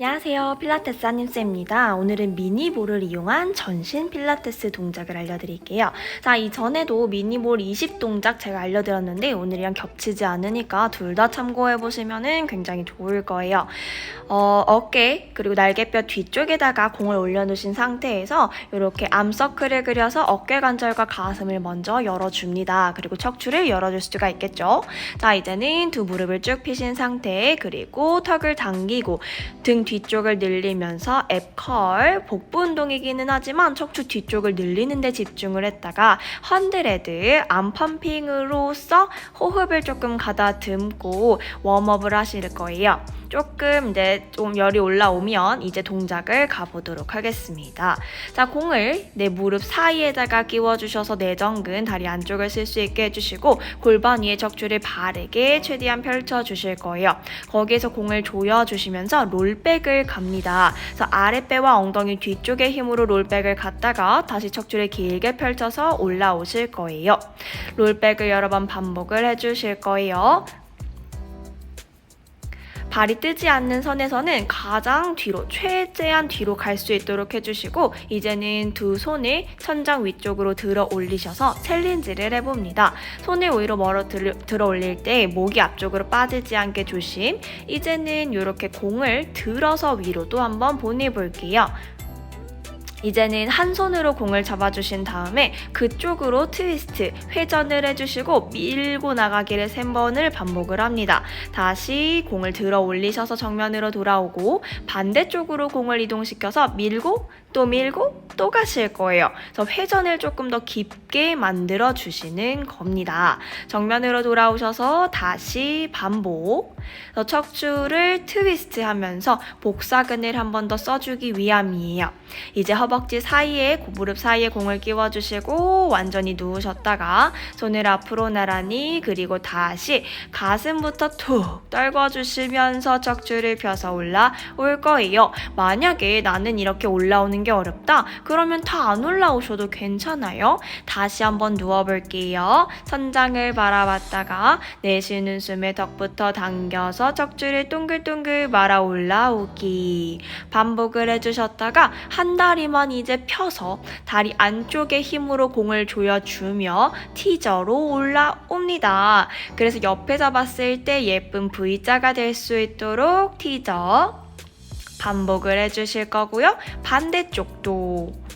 안녕하세요. 필라테스 한님쌤입니다. 오늘은 미니볼을 이용한 전신 필라테스 동작을 알려드릴게요. 자, 이전에도 미니볼 20 동작 제가 알려드렸는데 오늘이랑 겹치지 않으니까 둘 다 참고해보시면 굉장히 좋을 거예요. 어, 어깨 그리고 날개뼈 뒤쪽에다가 공을 올려놓으신 상태에서 이렇게 암서클을 그려서 어깨 관절과 가슴을 먼저 열어줍니다. 그리고 척추를 열어줄 수가 있겠죠. 자, 이제는 두 무릎을 쭉 펴신 상태 그리고 턱을 당기고 등 뒤쪽을 늘리면서 앱컬 복부 운동이기는 하지만 척추 뒤쪽을 늘리는 데 집중을 했다가 헌드레드 암 펌핑으로써 호흡을 조금 가다듬고 웜업을 하실 거예요. 조금 이제 좀 열이 올라오면 이제 동작을 가보도록 하겠습니다. 자, 공을 내 무릎 사이에다가 끼워주셔서 내전근 다리 안쪽을 쓸 수 있게 해주시고 골반 위에 척추를 바르게 최대한 펼쳐주실 거예요. 거기에서 공을 조여주시면서 롤백을 갑니다. 그래서 아랫배와 엉덩이 뒤쪽의 힘으로 롤백을 갔다가 다시 척추를 길게 펼쳐서 올라오실 거예요. 롤백을 여러 번 반복을 해주실 거예요. 발이 뜨지 않는 선에서는 가장 뒤로 최대한 뒤로 갈 수 있도록 해주시고 이제는 두 손을 천장 위쪽으로 들어 올리셔서 챌린지를 해봅니다. 손을 오히려 멀어 들, 들어 올릴 때 목이 앞쪽으로 빠지지 않게 조심. 이제는 이렇게 공을 들어서 위로도 한번 보내볼게요. 이제는 한 손으로 공을 잡아주신 다음에 그쪽으로 트위스트, 회전을 해주시고 밀고 나가기를 3번을 반복을 합니다. 다시 공을 들어 올리셔서 정면으로 돌아오고 반대쪽으로 공을 이동시켜서 밀고 또 밀고 또 가실 거예요. 그래서 회전을 조금 더 깊게 만들어 주시는 겁니다. 정면으로 돌아오셔서 다시 반복. 척추를 트위스트 하면서 복사근을 한 번 더 써주기 위함이에요. 이제 허 벅지 사이에 무릎 사이에 공을 끼워주시고 완전히 누우셨다가 손을 앞으로 나란히 그리고 다시 가슴부터 툭 떨궈주시면서 척추를 펴서 올라올 거예요. 만약에 나는 이렇게 올라오는 게 어렵다. 그러면 다 안 올라오셔도 괜찮아요. 다시 한번 누워볼게요. 천장을 바라봤다가 내쉬는 숨에 턱부터 당겨서 척추를 동글동글 말아 올라오기. 반복을 해주셨다가 한 다리만 이제 펴서 다리 안쪽에 힘으로 공을 조여주며 티저로 올라옵니다. 그래서 옆에서 봤을 때 예쁜 V자가 될 수 있도록 티저 반복을 해주실 거고요. 반대쪽도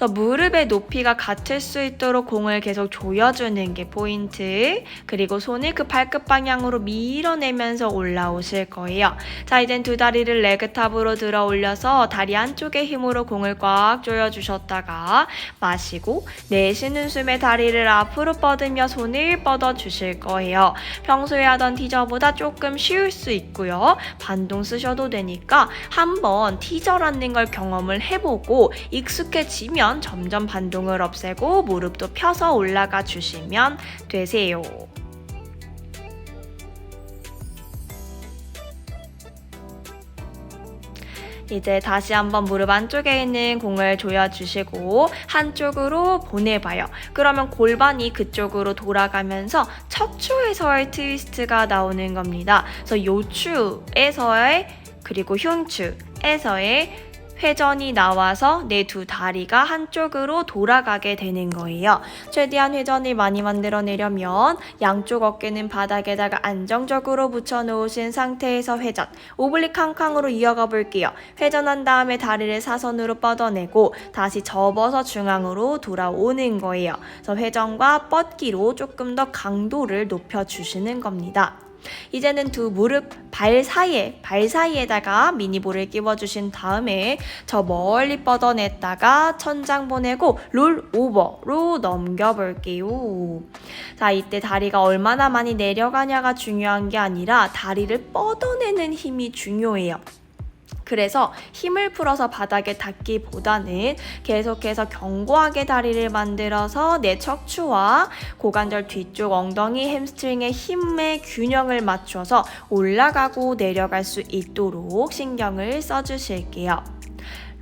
그래서 무릎의 높이가 같을 수 있도록 공을 계속 조여주는 게 포인트. 그리고 손을 그 발끝 방향으로 밀어내면서 올라오실 거예요. 자, 이젠 두 다리를 레그탑으로 들어 올려서 다리 안쪽의 힘으로 공을 꽉 조여주셨다가 마시고 내쉬는 숨에 다리를 앞으로 뻗으며 손을 뻗어 주실 거예요. 평소에 하던 티저보다 조금 쉬울 수 있고요. 반동 쓰셔도 되니까 한번 티저라는 걸 경험을 해보고 익숙해지 면 점점 반동을 없애고 무릎도 펴서 올라가 주시면 되세요. 이제 다시 한번 무릎 안쪽에 있는 공을 조여주시고 한쪽으로 보내봐요. 그러면 골반이 그쪽으로 돌아가면서 척추에서의 트위스트가 나오는 겁니다. 그래서 요추에서의 그리고 흉추에서의 회전이 나와서 내 두 다리가 한쪽으로 돌아가게 되는 거예요. 최대한 회전을 많이 만들어내려면 양쪽 어깨는 바닥에다가 안정적으로 붙여놓으신 상태에서 회전, 오블릭 캉캉으로 이어가 볼게요. 회전한 다음에 다리를 사선으로 뻗어내고 다시 접어서 중앙으로 돌아오는 거예요. 그래서 회전과 뻗기로 조금 더 강도를 높여주시는 겁니다. 이제는 두 무릎 발 사이에 발 사이에다가 미니볼을 끼워주신 다음에 저 멀리 뻗어냈다가 천장 보내고 롤 오버로 넘겨볼게요. 자 이때 다리가 얼마나 많이 내려가냐가 중요한 게 아니라 다리를 뻗어내는 힘이 중요해요. 그래서 힘을 풀어서 바닥에 닿기보다는 계속해서 견고하게 다리를 만들어서 내 척추와 고관절 뒤쪽 엉덩이 햄스트링의 힘의 균형을 맞춰서 올라가고 내려갈 수 있도록 신경을 써주실게요.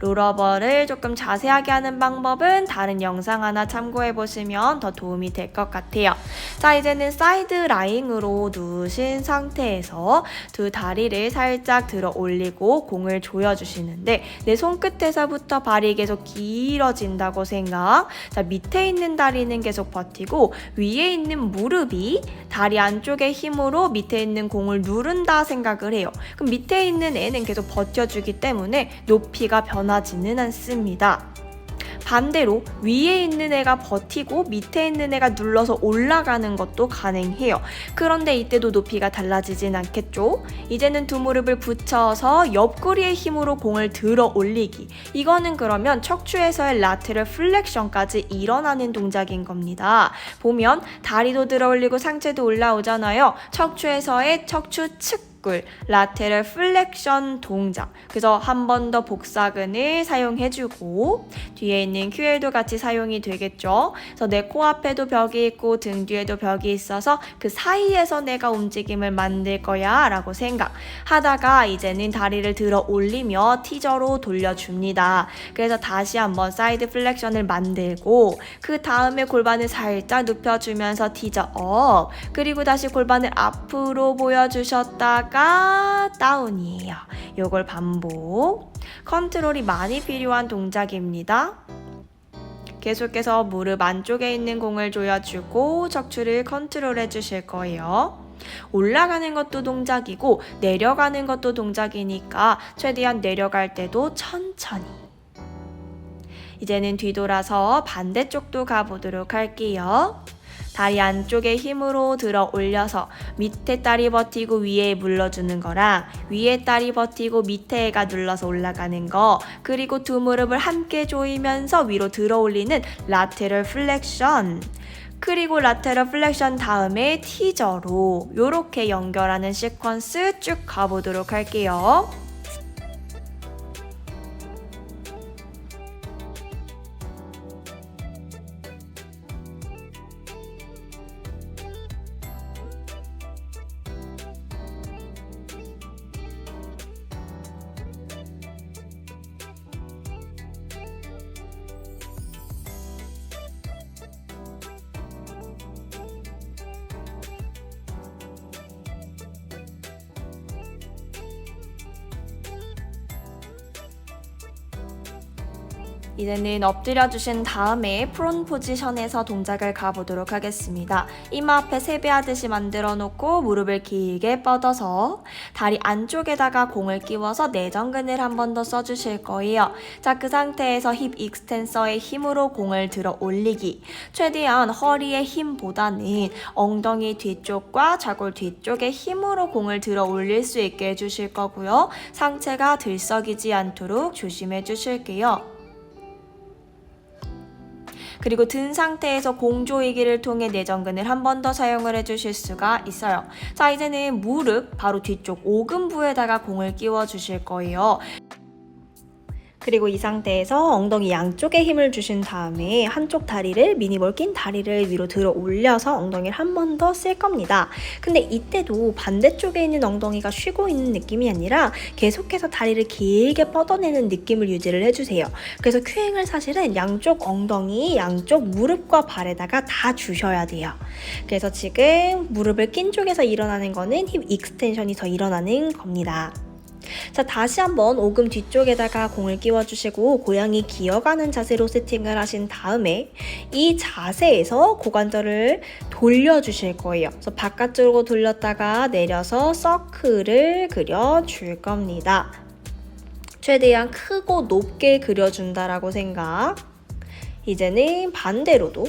롤러버를 조금 자세하게 하는 방법은 다른 영상 하나 참고해 보시면 더 도움이 될 것 같아요. 자, 이제는 사이드 라잉으로 누우신 상태에서 두 다리를 살짝 들어 올리고 공을 조여주시는데 내 손끝에서부터 발이 계속 길어진다고 생각. 자, 밑에 있는 다리는 계속 버티고 위에 있는 무릎이 다리 안쪽의 힘으로 밑에 있는 공을 누른다 생각을 해요. 그럼 밑에 있는 애는 계속 버텨주기 때문에 높이가 변 하지는 않습니다. 반대로 위에 있는 애가 버티고 밑에 있는 애가 눌러서 올라가는 것도 가능해요. 그런데 이때도 높이가 달라지진 않겠죠? 이제는 두 무릎을 붙여서 옆구리의 힘으로 공을 들어 올리기. 이거는 그러면 척추에서의 라테럴 플렉션까지 일어나는 동작인 겁니다. 보면 다리도 들어 올리고 상체도 올라오잖아요. 척추에서의 척추 측 꿀, 라테럴 플렉션 동작. 그래서 한 번 더 복사근을 사용해주고 뒤에 있는 큐엘도 같이 사용이 되겠죠. 그래서 내 코앞에도 벽이 있고 등 뒤에도 벽이 있어서 그 사이에서 내가 움직임을 만들 거야 라고 생각하다가 이제는 다리를 들어 올리며 티저로 돌려줍니다. 그래서 다시 한번 사이드 플렉션을 만들고 그 다음에 골반을 살짝 눕혀주면서 티저 업 그리고 다시 골반을 앞으로 보여주셨다 가 다운이에요. 요걸 반복. 컨트롤이 많이 필요한 동작입니다. 계속해서 무릎 안쪽에 있는 공을 조여주고 척추를 컨트롤해 주실 거예요. 올라가는 것도 동작이고 내려가는 것도 동작이니까 최대한 내려갈 때도 천천히. 이제는 뒤돌아서 반대쪽도 가보도록 할게요. 다리 안쪽에 힘으로 들어 올려서 밑에 다리 버티고 위에 물러주는 거랑 위에 다리 버티고 밑에 가 눌러서 올라가는 거 그리고 두 무릎을 함께 조이면서 위로 들어 올리는 라테럴 플렉션 그리고 라테럴 플렉션 다음에 티저로 이렇게 연결하는 시퀀스 쭉 가보도록 할게요. 이제는 엎드려 주신 다음에 프론 포지션에서 동작을 가보도록 하겠습니다. 이마 앞에 세배하듯이 만들어 놓고 무릎을 길게 뻗어서 다리 안쪽에다가 공을 끼워서 내전근을 한 번 더 써주실 거예요. 자, 그 상태에서 힙 익스텐서의 힘으로 공을 들어 올리기. 최대한 허리의 힘보다는 엉덩이 뒤쪽과 좌골 뒤쪽의 힘으로 공을 들어 올릴 수 있게 해주실 거고요. 상체가 들썩이지 않도록 조심해 주실게요. 그리고 든 상태에서 공조이기를 통해 내전근을 한 번 더 사용을 해주실 수가 있어요. 자, 이제는 무릎 바로 뒤쪽 오금부에다가 공을 끼워 주실 거예요. 그리고 이 상태에서 엉덩이 양쪽에 힘을 주신 다음에 한쪽 다리를 미니볼 낀 다리를 위로 들어 올려서 엉덩이를 한 번 더 쓸 겁니다. 근데 이때도 반대쪽에 있는 엉덩이가 쉬고 있는 느낌이 아니라 계속해서 다리를 길게 뻗어내는 느낌을 유지를 해주세요. 그래서 큐행을 사실은 양쪽 엉덩이, 양쪽 무릎과 발에다가 다 주셔야 돼요. 그래서 지금 무릎을 낀 쪽에서 일어나는 거는 힙 익스텐션이 더 일어나는 겁니다. 자, 다시 한번 오금 뒤쪽에다가 공을 끼워주시고 고양이 기어가는 자세로 세팅을 하신 다음에 이 자세에서 고관절을 돌려주실 거예요. 그래서 바깥쪽으로 돌렸다가 내려서 서클을 그려줄 겁니다. 최대한 크고 높게 그려준다라고 생각. 이제는 반대로도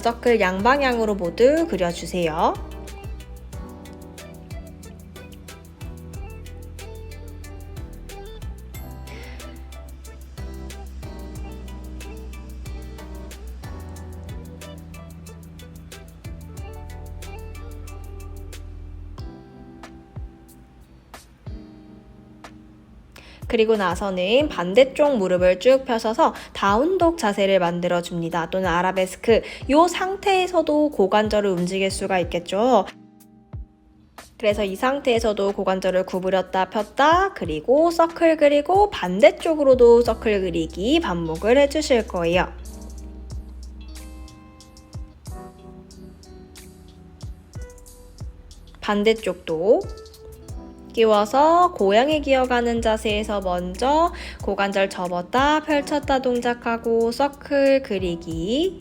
서클 양방향으로 모두 그려주세요. 그리고 나서는 반대쪽 무릎을 쭉 펴서서 다운독 자세를 만들어 줍니다. 또는 아라베스크. 이 상태에서도 고관절을 움직일 수가 있겠죠. 그래서 이 상태에서도 고관절을 구부렸다 폈다 그리고 서클 그리고 반대쪽으로도 서클 그리기 반복을 해주실 거예요. 반대쪽도 끼워서 고양이 기어가는 자세에서 먼저 고관절 접었다 펼쳤다 동작하고 서클 그리기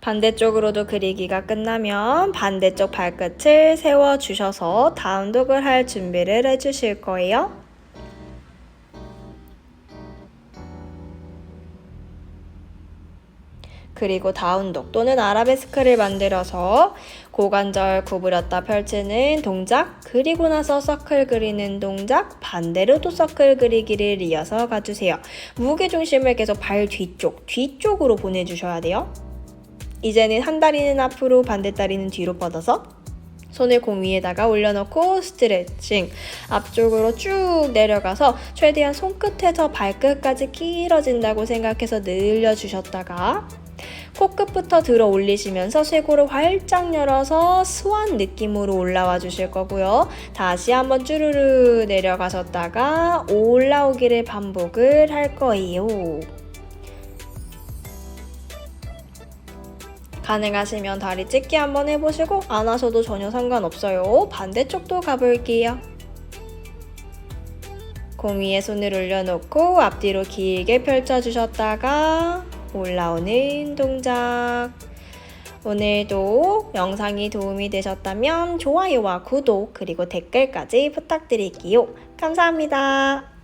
반대쪽으로도 그리기가 끝나면 반대쪽 발끝을 세워 주셔서 다운독을 할 준비를 해 주실 거예요. 그리고 다운독 또는 아라베스크를 만들어서 고관절 구부렸다 펼치는 동작, 그리고 나서 서클 그리는 동작, 반대로도 서클 그리기를 이어서 가주세요. 무게 중심을 계속 발 뒤쪽, 뒤쪽으로 보내주셔야 돼요. 이제는 한 다리는 앞으로 반대 다리는 뒤로 뻗어서 손을 공 위에다가 올려놓고 스트레칭 앞쪽으로 쭉 내려가서 최대한 손끝에서 발끝까지 길어진다고 생각해서 늘려주셨다가 코끝부터 들어 올리시면서 쇄골을 활짝 열어서 스완 느낌으로 올라와 주실 거고요. 다시 한번 쭈르르 내려가셨다가 올라오기를 반복을 할 거예요. 가능하시면 다리 찢기 한번 해보시고 안 하셔도 전혀 상관없어요. 반대쪽도 가볼게요. 공 위에 손을 올려놓고 앞뒤로 길게 펼쳐주셨다가 올라오는 동작. 오늘도 영상이 도움이 되셨다면 좋아요와 구독 그리고 댓글까지 부탁드릴게요. 감사합니다.